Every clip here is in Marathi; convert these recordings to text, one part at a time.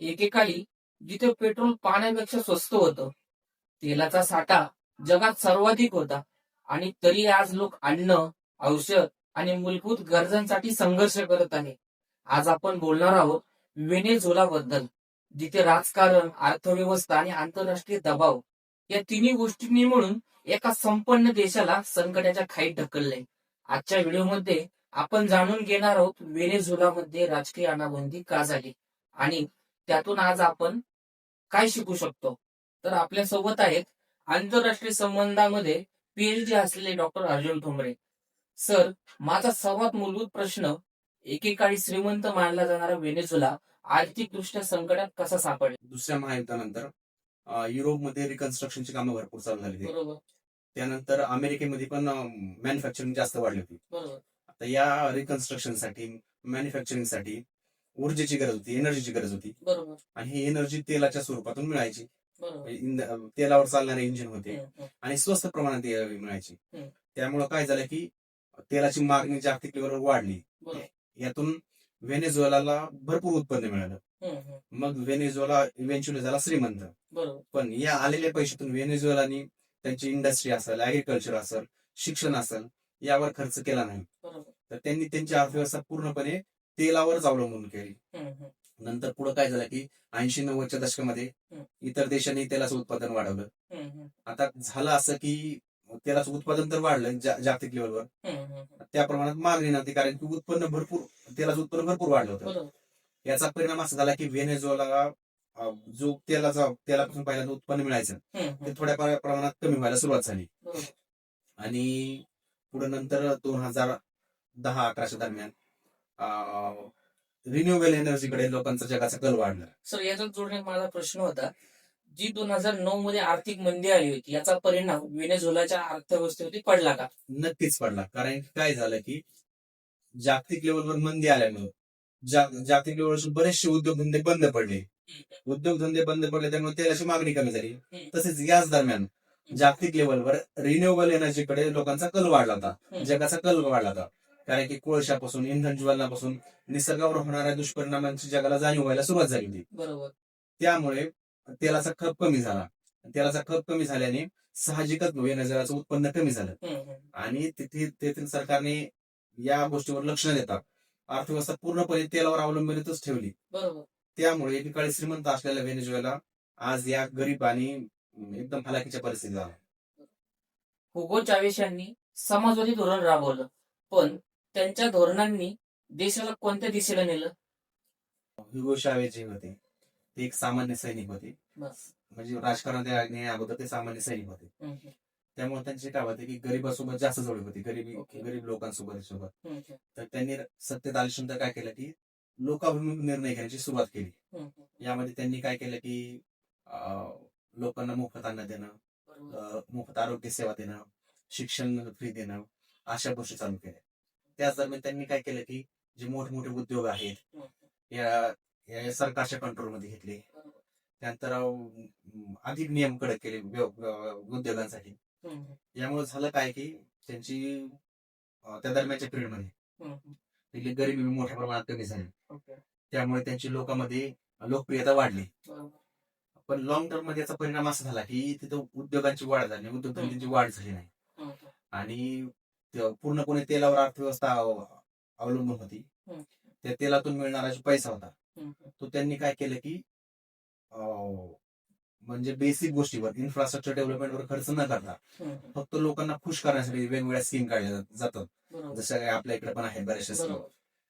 एकेकाळी जिथे पेट्रोल पाण्यापेक्षा स्वस्त होतं तेलाचा साठा जगात सर्वाधिक होता आणि तरी आज लोक अन्न औषध आणि मूलभूत गरजांसाठी संघर्ष करत आहे. आज आपण बोलणार आहोत व्हेनेझुला बद्दल जिथे राजकारण अर्थव्यवस्था आणि आंतरराष्ट्रीय दबाव या तिन्ही गोष्टींनी म्हणून एका संपन्न देशाला संकटाच्या खाईत ढकलले आजच्या व्हिडिओमध्ये आपण जाणून घेणार आहोत व्हेनेझुलामध्ये राजकीय अनाबंदी का झाली आणि त्यातून आज आपण काय शिकू शकतो? तर आपल्यासोबत आहेत आंतरराष्ट्रीय संबंधामध्ये पीएचडी असलेले डॉक्टर अर्जुन ठोंबरे. सर माझा सर्वात मूलभूत प्रश्न एकेकाळी श्रीमंत मानला जाणारा व्हेनेझुला आर्थिकदृष्ट्या संकटात कसा सापडला? दुसऱ्या महायुद्धानंतर युरोपमध्ये रिकन्स्ट्रक्शनची कामं भरपूर चालू झाली होती. बरोबर. त्यानंतर अमेरिकेमध्ये पण मॅन्युफॅक्चरिंग जास्त वाढली होती. बरोबर. आता या रिकन्स्ट्रक्शनसाठी मॅन्युफॅक्चरिंगसाठी ऊर्जेची गरज होती एनर्जीची गरज होती. बरोबर. आणि ही एनर्जी तेलाच्या स्वरूपातून मिळायची. बरोबर. इंध- तेलावर चालणारे इंजिन होते. हम्म, हम्म. आणि स्वस्त प्रमाणात ते मिळायची. हम्म. त्यामुळं काय झालं की तेलाची मागणी जागतिक लेवलवर वाढली. बरोबर. यातून व्हेनेझुएलाला भरपूर उत्पन्न मिळालं. हम्म, हम्म. मग व्हेनेझुएला इव्हेंच्युअली झाला श्रीमंत. बरोबर. पण या आलेल्या पैशातून व्हेनेझुएलानी त्यांची इंडस्ट्री असेल अग्रिकल्चर असेल शिक्षण असेल यावर खर्च केला नाही. बरोबर. तर त्यांनी त्यांची अर्थव्यवस्था पूर्णपणे तेलावरच अवलंबून केली. नंतर पुढे काय झालं की ऐंशी नव्वदच्या दशकामध्ये. इतर देशांनी तेलाचं उत्पादन वाढवलं. आता झालं असं की तेलाचं उत्पादन तर वाढलं जागतिक लेवलवर. त्या प्रमाणात मागणी नव्हती कारण की उत्पन्न भरपूर तेलाचं उत्पन्न भरपूर वाढलं होतं याचा परिणाम असा झाला की व्हेनेझुएला जो तेलाचा तेलापासून पहिल्यांदा उत्पन्न मिळायचं. ते थोड्या प्र- प्रमाणात कमी व्हायला सुरुवात झाली आणि पुढे नंतर दोन हजार दहा अकराच्या दरम्यान रिन्युएबल एनर्जीकडे लोकांचा जगाचा कल वाढला सर याच्यात जोडण्यात माझा प्रश्न होता जी दोन हजार नऊ मध्ये आर्थिक मंदी आली होती याचा परिणाम व्हेनेझुलाच्या अर्थव्यवस्थेवरती पडला का? नक्कीच पडला. कारण काय झालं की जागतिक लेवलवर मंदी आल्यामुळे जागतिक लेवलवर बरेचसे उद्योगधंदे बंद पडले. उद्योगधंदे बंद पडले त्यामुळे तेलाची मागणी कमी झाली. तसेच याच दरम्यान जागतिक लेवलवर रिन्युएबल एनर्जीकडे लोकांचा कल वाढला होता. जगाचा कल वाढला होता. कारण की कोळशापासून इंधन ज्वलनापासून निसर्गावर होणाऱ्या दुष्परिणामांची जगाला जाणीव व्हायला सुरुवात झाली होती. बरोबर. त्यामुळे तेलाचा खप कमी झाला. तेलाचा खप कमी झाल्याने साहजिकच व्हेनेझुएलाचं उत्पन्न कमी झालं. आणि तिथे तेथील सरकारने या गोष्टीवर लक्ष न देता अर्थव्यवस्था पूर्णपणे तेलावर अवलंबितच ठेवली. बरोबर. त्यामुळे एकीकडे श्रीमंत असलेल्या व्हेनेझुएला आज या गरीब आणि एकदम हलाखीच्या परिस्थितीत आला. हुगो चावेश यांनी समाजवादी धोरण राबवलं. पण त्यांच्या धोरणांनी देशाला कोणत्या दिशेला नेलं हुगो शावे जे होते ते एक सामान्य सैनिक होते बस म्हणजे राजकारणात येण्या अगोदर ते सामान्य सैनिक होते हम्म. त्यामुळे त्यांचे काय होते की गरीबासोबत जास्त जोडी होती गरीबी Okay. गरीब लोकांसोबत सोबत हम्म. तर त्यांनी सत्तेत आल्यानंतर काय केलं की लोकाभिमुख निर्णय घेण्याची सुरुवात केली हम्म, हम्म. यामध्ये त्यांनी काय केलं की अं, लोकांना मोफत अन्न देणं बरोबर. अं, मोफत आरोग्य सेवा देणं शिक्षण फ्री देणं अशा गोष्टी चालू केल्या त्याच दरम्यान त्यांनी काय केलं की जे मोठमोठे उद्योग आहेत या सरकारच्या कंट्रोलमध्ये घेतले. त्यानंतर अधिक नियम कडक केले उद्योगांसाठी. यामुळे झालं काय की त्यांची त्या दरम्यानच्या पिरियडमध्ये हम्म, तिथली गरिबी मोठ्या प्रमाणात कमी झाली. त्यामुळे त्यांची लोकांमध्ये लोकप्रियता वाढली. पण लॉंग टर्ममध्ये याचा परिणाम असा झाला की तिथं उद्योगांची वाढ झाली. उद्योगधंद्यांची वाढ झाली नाही. आणि पूर्णपणे तेलावर अर्थव्यवस्था अव- अवलंबून होती. त्या तेलातून मिळणारा जो पैसा होता. तो त्यांनी काय केलं की म्हणजे बेसिक गोष्टीवर इन्फ्रास्ट्रक्चर डेव्हलपमेंटवर खर्च न करता. फक्त लोकांना खुश करण्यासाठी वेगवेगळ्या स्कीम काढल्या जात- जातात. जसं काय आपल्या इकडे पण आहेत बऱ्याचशा स्कीम.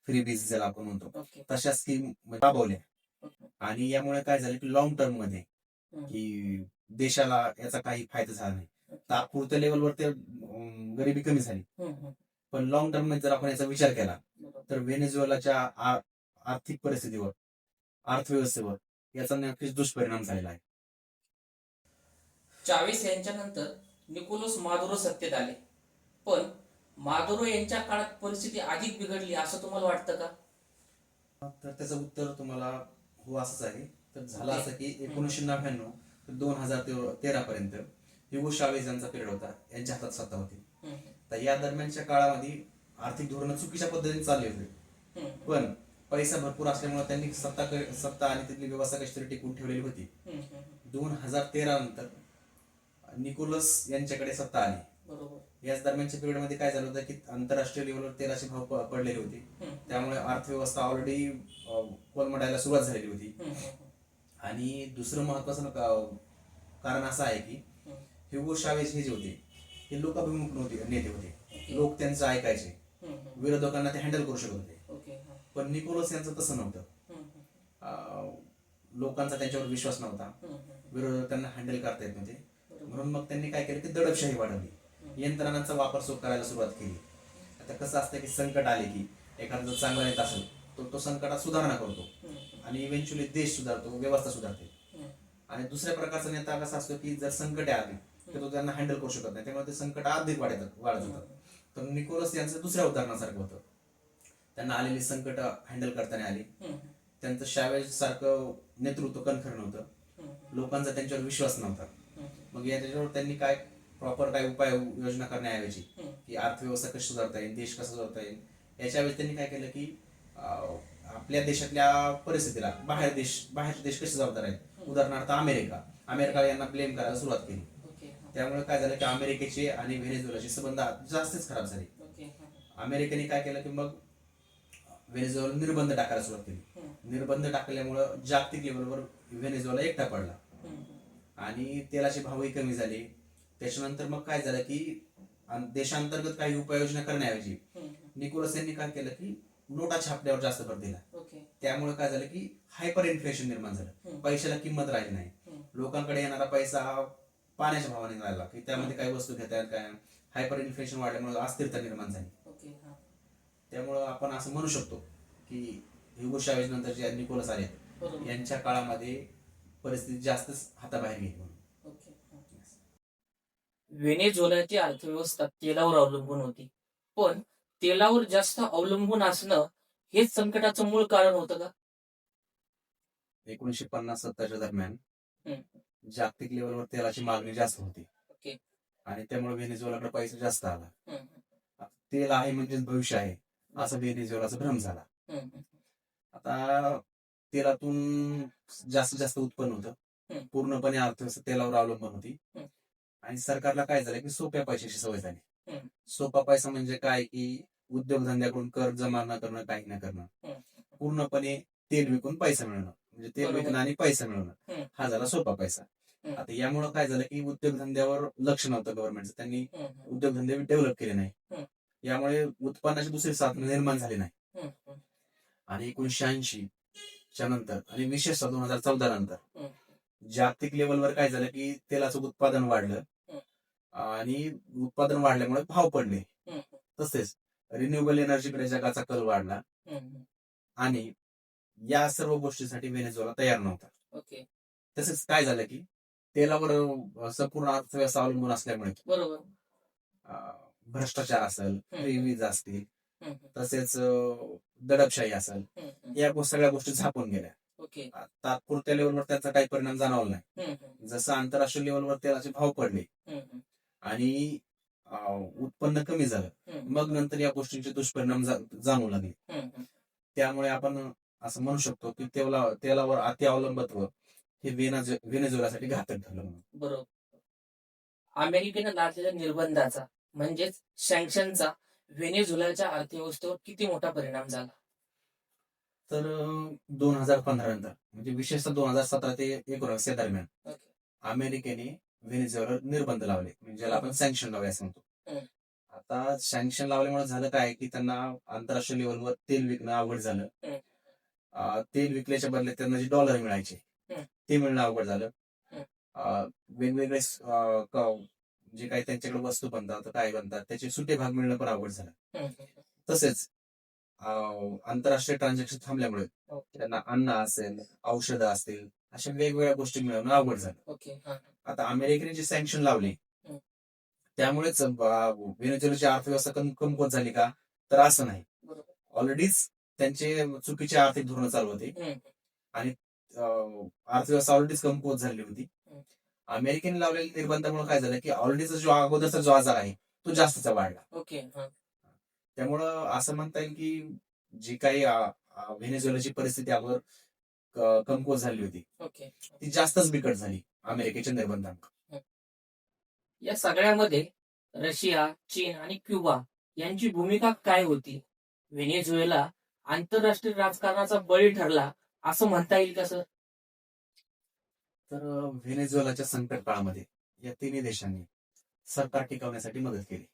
फ्री बीज ज्याला आपण म्हणतो. तशा स्कीम राबवल्या. आणि यामुळे काय झालं की लॉंग टर्ममध्ये. की देशाला याचा काही फायदा झाला नाही तात्पुरत्या लेवलवर ते गरिबी कमी झाली. पण लॉंग टर्ममध्ये जर आपण याचा विचार केला. तर व्हेनेझुएलाच्या आर्थिक परिस्थितीवर अर्थव्यवस्थेवर याचा नक्कीच दुष्परिणाम झालेला आहे. चावेस यांच्यानंतर निकोलस मादुरो सत्तेत आले. पण मादुरो यांच्या काळात परिस्थिती अधिक बिघडली असं तुम्हाला वाटतं का? तर त्याचं उत्तर तुम्हाला हो असंच आहे. तर झालं असं की एकोणीसशे नव्याण्णव ते दोन हजार तेरा पर्यंत युगो शावेज यांचा पिरियड होता. यांच्या हातात सत्ता होती. तर या दरम्यानच्या काळामध्ये आर्थिक धोरण चुकीच्या पद्धतीने चालले होते. पण पैसा भरपूर असल्यामुळे त्यांनी सत्ता सत्ता आणि तिथली व्यवस्था कशी तरी टिकून ठेवलेली होती. दोन हजार तेरा नंतर निकोलस यांच्याकडे सत्ता आली. याच दरम्यानच्या पिरियडमध्ये काय झालं होतं की आंतरराष्ट्रीय लेवलवर तेलाचे भाव पडलेले होते. त्यामुळे अर्थव्यवस्था ऑलरेडी कोलमडायला सुरुवात झालेली होती. आणि दुसरं महत्वाचं कारण असं आहे की. ह्युगो शावेज हे जे होते हे लोकाभिमुख नव्हते नेते होते. लोक त्यांचं ऐकायचे. विरोधकांना ते हँडल करू शकत होते. पण निकोलस यांचं तसं नव्हतं. लोकांचा त्यांच्यावर विश्वास नव्हता. विरोधकांना हँडल करता येत नव्हते. म्हणून मग त्यांनी काय केलं की दडपशाही वाढवली. यंत्रणांचा वापर सो करायला सुरुवात केली. आता कसं असतं की संकट आले की एखादा जर चांगला नेता असेल तो तो संकटात सुधारणा करतो. आणि इव्हेंच्युअली देश सुधारतो व्यवस्था सुधारते. आणि दुसऱ्या प्रकारचा नेता कसा असतो की जर संकट आली तर तो त्यांना हँडल करू शकत नाही. त्यामुळे ते संकट अधिक वाढत वाढत जातात तर निकोलस यांचं दुसऱ्या उदाहरणासारखं होतं. त्यांना आलेली संकट हँडल करताना आली. त्यांचं शावेज सारखं नेतृत्व कणखर नव्हतं. लोकांचा त्यांच्यावर विश्वास नव्हता. मग याच्यावर त्यांनी काय प्रॉपर काय उपाय योजना करण्याऐवजी. की अर्थव्यवस्था कशी सुधारता येईल देश कसा सुधारता येईल याच्याऐवजी त्यांनी काय केलं की आपल्या देशातल्या परिस्थितीला बाहेर देश बाहेर देश कसे जबाबदार आहेत? उदाहरणार्थ अमेरिका. अमेरिका यांना ब्लेम करायला सुरुवात केली. त्यामुळे काय झालं की अमेरिकेचे आणि व्हेनेझुएलाचे संबंध जास्तच खराब झाले. अमेरिकेने काय केलं की मग व्हेनेझुएला निर्बंध टाकायला सुरुवात केली. निर्बंध टाकल्यामुळं जागतिक लेवलवर व्हेनेझुएला एकटा पडला. आणि तेलाचे भावही कमी झाले. त्याच्यानंतर मग काय झालं की देशांतर्गत काही उपाययोजना करण्याऐवजी निकोलस यांनी काय केलं की नोटा छापण्यावर जास्त भर दिला. त्यामुळे काय झालं की हायपर इन्फ्लेशन निर्माण झालं. पैशाला किंमत राहिली नाही. लोकांकडे येणारा पैसा हा पाण्याच्या भावाने राहिला की त्यामध्ये काही वस्तू घेता येत काय हायपर इन्फ्लेशन वाढल्यामुळे अस्थिरता निर्माण झाली. ओके हा. त्यामुळं आपण असं म्हणू शकतो की ह्युगो शावेज नंतर जे निकोलस आले यांच्या काळामध्ये परिस्थिती जास्तच हाताबाहेर गेली म्हणून. ओके हा. व्हेनेझुएलाची अर्थव्यवस्था तेलावर अवलंबून होती. पण तेलावर जास्त अवलंबून असणं हेच संकटाचं मूळ कारण होतं का? एकोणीशे पन्नास सत्तरच्या दरम्यान. जागतिक लेवलवर तेलाची मागणी जास्त होती. आणि त्यामुळे व्हेनेझुएलाकडे पैसा जास्त आला तेल आहे म्हणजेच भविष्य आहे असं व्हेनेझुएलाचा भ्रम झाला आता तेलातून जास्तीत जास्त उत्पन्न होतं. पूर्णपणे अर्थव्यवस्था तेलावर अवलंबून होती. आणि सरकारला काय झालं की सोप्या पैशाची सवय झाली. सोपा पैसा म्हणजे काय की उद्योगधंद्याकडून कर जमा न करणं काही न करणं. पूर्णपणे तेल विकून पैसा मिळणं म्हणजे तेल बरोबर. विकणं आणि पैसा मिळवणं हम्म. हा झाला सोपा पैसा हम्म. आता यामुळं काय झालं की उद्योगधंद्यावर लक्ष नव्हतं गव्हर्नमेंटचं त्यांनी हम्म, उद्योगधंदे डेव्हलप केले नाही. यामुळे उत्पन्नाची दुसरी साधनं निर्माण झाली नाही हम्म, हम्म, आणि एकोणीशे ऐंशी च्या नंतर आणि विशेषतः दोन हजार चौदा नंतर हम्म. जागतिक लेवलवर काय झालं की तेलाचं उत्पादन वाढलं हम्म. आणि उत्पादन वाढल्यामुळे भाव पडले हम्म, तसेच रिन्युएबल एनर्जीकडे जगाचा कल वाढला हम्म, आणि या सर्व गोष्टीसाठी व्हेनेझुएला तयार नव्हता. ओके तसेच काय झालं की तेलावर संपूर्ण अर्थव्यवस्था अवलंबून असल्यामुळे बरोबर. भ्रष्टाचार असेल वीज असतील तसेच दडपशाही असेल या सगळ्या गोष्टी झापून गेल्या. तात्पुरत्या लेवलवर त्याचा काही परिणाम जाणवला नाही. जसं आंतरराष्ट्रीय लेवलवर तेलाचे भाव पडले. आणि उत्पन्न कमी झालं. मग नंतर या गोष्टींचे दुष्परिणाम जाणवू लागले. त्यामुळे आपण असं म्हणू शकतो की तेला तेलावर अति अवलंबत्व हे व्हेनाझु- व्हेनेझुएलासाठी घातक ठरलं म्हणून. बरोबर. अमेरिकेनं लादलेल्या निर्बंधाचा म्हणजेच सँक्शनचा व्हेनेझुएलाच्या अर्थव्यवस्थेवर किती मोठा परिणाम झाला? तर दोन हजार पंधरा नंतर म्हणजे विशेषतः दोन हजार सतरा ते एकोणीस या दरम्यान अमेरिकेने व्हेनेझुएलावर निर्बंध लावले म्हणजे ज्याला आपण सँक्शन लावले असं म्हणतो. आता सँक्शन लावल्यामुळे झालं काय की त्यांना आंतरराष्ट्रीय लेवलवर तेल विकणं अवघड झालं. तेल विकल्याच्या बदल्यात त्यांना जे डॉलर मिळायचे. ते मिळणं अवघड झालं. वेगवेगळे जे काही त्यांच्याकडे वस्तू बनतात काय बनतात त्याचे सुटे भाग मिळणं पण अवघड झालं. तसेच आंतरराष्ट्रीय ट्रान्झॅक्शन थांबल्यामुळे ओके त्यांना अन्न असेल औषधं असतील अशा वेगवेगळ्या गोष्टी मिळवणं अवघड झालं. हा आता अमेरिकेने जे सँक्शन लावले. त्यामुळेच व्हेनेझुएलाची अर्थव्यवस्था कम कमकुवत झाली का? तर असं नाही. ऑलरेडीच त्यांचे चुकीचे आर्थिक धोरण चालू होते. अं, अर्थव्यवस्था ऑलरेडीच कमकुवत झाली होती. अमेरिकेने लावलेल्या निर्बंधामुळे काय झालं की ऑलरेडीचा जो अगोदरचा जो आजार आहे तो जास्तचा वाढला. ओके त्यामुळं असं म्हणता येईल की जी काही व्हेनेझुएलाची परिस्थिती अगोदर कमकुवत झाली होती. ओके. ती जास्तच बिकट झाली अमेरिकेच्या निर्बंधांक या सगळ्यामध्ये रशिया चीन आणि क्युबा यांची भूमिका काय होती? व्हेनेझुएला आंतरराष्ट्रीय राजकारणाचा बळी ठरला असं म्हणता येईल का सर? तर व्हेनेझुएलाच्या संकट काळामध्ये या तिन्ही देशांनी सरकार टिकवण्यासाठी मदत केली.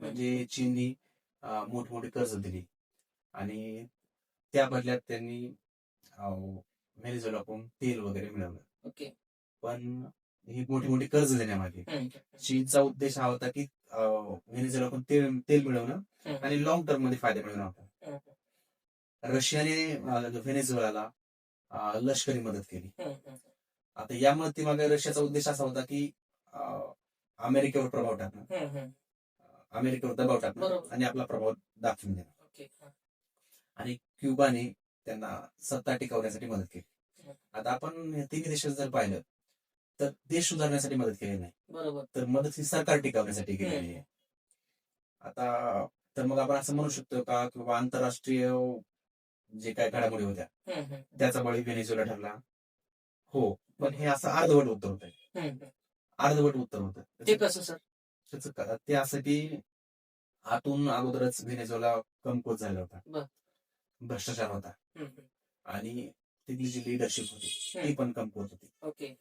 म्हणजे चीननी मोठमोठी कर्ज दिली. आणि त्या बदल्यात त्यांनी व्हेनेझुएलाकडून तेल वगैरे मिळवलं. ओके. पण ही मोठी मोठी कर्ज देण्यामागे चीनचा उद्देश हा होता की व्हेनेझुएलाकडून तेल तेल मिळवणं आणि लॉंग टर्ममध्ये फायदा मिळवणं होता. रशियाने व्हेनेझुएलाला लष्करी मदत केली. आता ती मागे रशियाचा उद्देश असा होता की अमेरिकेवर प्रभाव टाकणं. अमेरिकेवर दबाव टाकणं. आणि आपला प्रभाव दाखवून देणं. आणि क्युबाने त्यांना सत्ता टिकवण्यासाठी मदत केली. आता आपण या तिन्ही देशात जर पाहिलं तर देश सुधारण्यासाठी मदत केली नाही. बरोबर. तर मदत ही सरकार टिकवण्यासाठी केलेली. आहे आता तर मग आपण असं म्हणू शकतो का की बाबा आंतरराष्ट्रीय जे काय घडामोडी होत्या त्याचा बळी व्हेनेझुएला ठरला. हो पण हे असं अर्धवट उत्तर होतं अर्धवट उत्तर होतं ते कसं सर? त्याचं का- ते असं की आतून अगोदरच व्हेनेझुएला कमकुवत झाला. होता. भ्रष्टाचार होता. आणि तिथली जी लिडरशिप होती ती पण कमकुवत होती. ओके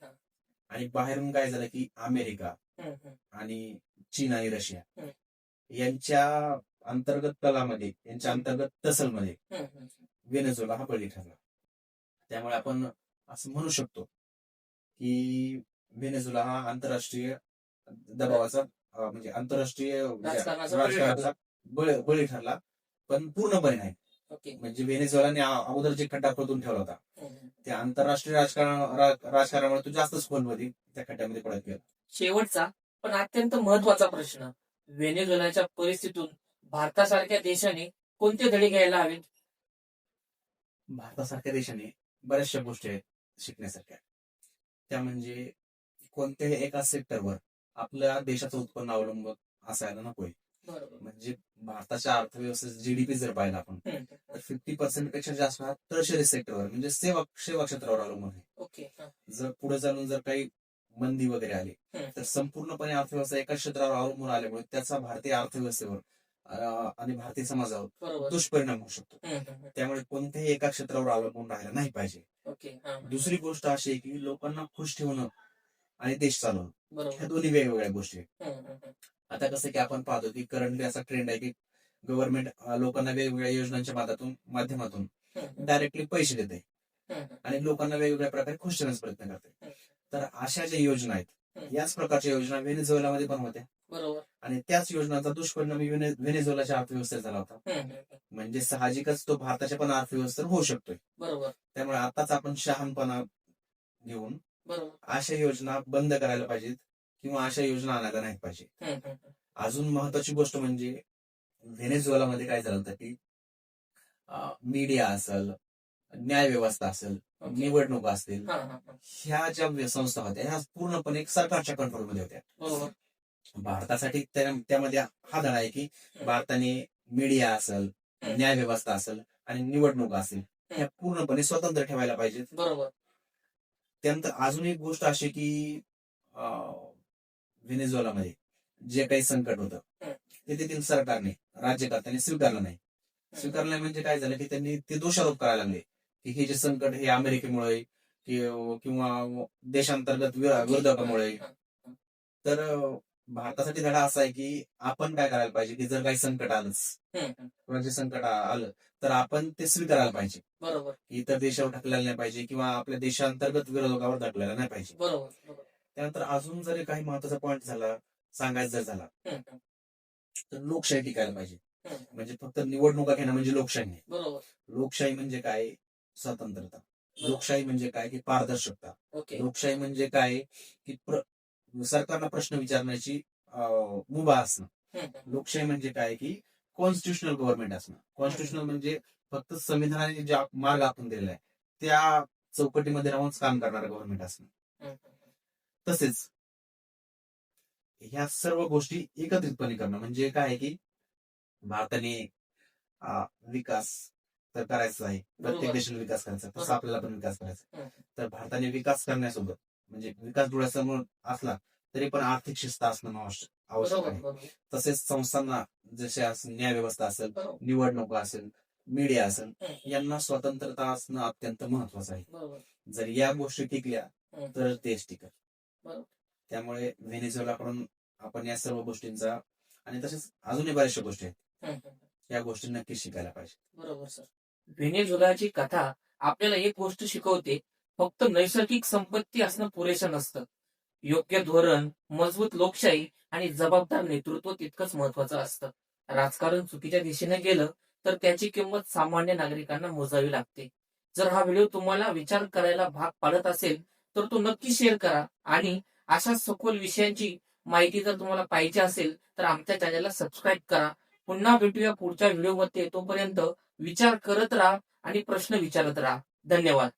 आणि बाहेरून काय झालं की अमेरिका आणि चीन आणि रशिया. यांच्या अंतर्गत तलामध्ये यांच्या अंतर्गत तसलमध्ये व्हेनेझुएला हा बळी ठरला. त्यामुळे आपण असं म्हणू शकतो की व्हेनेझुएला हा आंतरराष्ट्रीय दबावाचा म्हणजे आंतरराष्ट्रीय राजकारणाचा बळी ठरला. पण पूर्णपणे नाही. म्हणजे व्हेनेझुएलाने अगोदर जे खड्डा खोदून ठेवला होता त्या आंतरराष्ट्रीय राजकारण राजकारणामुळे तो जास्तच खोलमध्ये त्या खड्ड्यामध्ये पडत गेला. शेवटचा पण अत्यंत महत्त्वाचा प्रश्न. व्हेनेझुएलाच्या परिस्थितीतून भारतासारख्या देशाने कोणते धडे घ्यायला हवेत? भारतासारख्या देशाने बऱ्याचशा गोष्टी आहेत शिकण्यासारख्या. त्या म्हणजे कोणत्याही एका सेक्टरवर आपल्या देशाचं उत्पन्न अवलंबून असायला नकोय. म्हणजे भारताच्या अर्थव्यवस्थेत जीडीपी जर पाहिलं आपण तर फिफ्टी पर्सेंटपेक्षा जास्त हा टर्शरी सेक्टरवर म्हणजे सेवा सेवा क्षेत्रावर अवलंबून आहे. जर पुढे चालून जर काही मंदी वगैरे आली तर संपूर्णपणे अर्थव्यवस्था एका क्षेत्रावर अवलंबून आल्यामुळे त्याचा भारतीय अर्थव्यवस्थेवर आणि भारतीय समाजावर दुष्परिणाम होऊ शकतो. त्यामुळे कोणत्याही एका क्षेत्रावर अवलंबून राहायला नाही पाहिजे. दुसरी गोष्ट अशी आहे की लोकांना खुश ठेवणं आणि देश चालवणं ह्या दोन्ही वेगवेगळ्या गोष्टी आहेत. आता कसं की आपण पाहतो की करंटली असा ट्रेंड आहे की गव्हर्नमेंट लोकांना वेगवेगळ्या योजनांच्या माध्यमातून माध्यमातून डायरेक्टली पैसे देते. आणि लोकांना वेगवेगळ्या प्रकारे खुश ठेवण्याचा प्रयत्न करते. तर अशा ज्या योजना आहेत याच प्रकारच्या योजना व्हेनेझुएलामध्ये पण होत्या. बरोबर. आणि त्याच योजनांचा दुष्परिणाम व्हेने- व्हेनेझुएलाच्या अर्थव्यवस्थेत झाला होता. म्हणजे साहजिकच तो भारताच्या पण अर्थव्यवस्थेवर होऊ शकतोय. बरोबर. त्यामुळे आताच आपण शहाणपणा घेऊन अशा योजना बंद करायला पाहिजेत किंवा अशा योजना आणायला नाही पाहिजे अजून महत्वाची गोष्ट म्हणजे व्हेनेझुएलामध्ये काय झालं होतं की मीडिया असेल न्याय व्यवस्था असेल निवडणुका असतील ह्या ज्या संस्था होत्या ह्या पूर्णपणे सरकारच्या कंट्रोलमध्ये होत्या. भारतासाठी त्या- त्यामध्ये हा धडा आहे की भारताने मीडिया असेल न्याय व्यवस्था असेल आणि निवडणुका असेल ह्या पूर्णपणे स्वतंत्र ठेवायला पाहिजेत. बरोबर. त्यानंतर अजून एक गोष्ट अशी की व्हेनेझुएलामध्ये जे काही संकट होतं. ते तेथील सरकारने राज्यकर्त्यांनी स्वीकारलं नाही. स्वीकारलं नाही म्हणजे काय झालं की त्यांनी ते दोषारोप करायला लागले की हे जे संकट हे अमेरिकेमुळे किंवा देशांतर्गत विरोधकामुळे तर भारतासाठी धडा असा आहे की आपण काय करायला पाहिजे की जर काही संकट आलंच जे संकट आलं तर आपण ते स्वीकारायला पाहिजे. बरोबर. इतर देशावर ढकलायला नाही पाहिजे किंवा आपल्या देशांतर्गत विरोधकावर ढकलायला नाही पाहिजे. बरोबर त्यानंतर अजून जरी काही महत्त्वाचा पॉईंट झाला सांगायचं जर झाला तर लोकशाही टिकायला पाहिजे. म्हणजे फक्त निवडणुका घेणं म्हणजे लोकशाही नाही. बरोबर. लोकशाही म्हणजे काय? स्वतंत्रता. लोकशाही म्हणजे काय? की पारदर्शकता. लोकशाही म्हणजे काय? की सरकारला प्रश्न विचारण्याची मुभा असणं. लोकशाही म्हणजे काय? की कॉन्स्टिट्युशनल गव्हर्नमेंट असणं. कॉन्स्टिट्युशनल म्हणजे फक्त संविधानाने ज्या मार्ग आपण दिलेला आहे त्या चौकटीमध्ये राहून काम करणारं गव्हर्नमेंट असणं. तसेच ह्या सर्व गोष्टी एकत्रितपणे करणं. म्हणजे काय आहे की भारताने विकास तर करायचं आहे. प्रत्येक. देशाला विकास करायचा तसं. आपल्याला पण विकास करायचा. तर भारताने विकास करण्यासोबत म्हणजे विकास डोळ्यासमोर असला तरी पण आर्थिक शिस्त असणं आवश्यक आहे. तसेच संस्थांना जसे असेल न्याय व्यवस्था असेल निवडणूक असेल मीडिया असेल. यांना स्वतंत्रता असणं अत्यंत महत्वाचं आहे. जर या गोष्टी टिकल्या. तर देश टिकल. त्यामुळे व्हेनेझुएलाकडून आपण या सर्व गोष्टींचा आणि तसेच अजूनही बऱ्याचशा गोष्टी आहेत. या गोष्टी नक्की शिकायला पाहिजे. बरोबर सर. व्हेनेझुएलाची कथा आपल्याला एक गोष्ट शिकवते फक्त नैसर्गिक संपत्ती असणं पुरेसं नसतं. योग्य धोरण मजबूत लोकशाही आणि जबाबदार नेतृत्व तितकंच महत्वाचं असतं. राजकारण चुकीच्या दिशेने गेलं तर त्याची किंमत सामान्य नागरिकांना मोजावी लागते. जर हा व्हिडिओ तुम्हाला विचार करायला भाग पाडत असेल तर तो नक्की शेअर करा आणि अशा सखोल विषयांची माहिती जर तुम्हाला पाहिजे असेल तर आमच्या चॅनलला सबस्क्राईब करा. पुन्हा भेटूया पुढच्या व्हिडिओमध्ये. तोपर्यंत विचार करत राहा आणि प्रश्न विचारत राहा. धन्यवाद.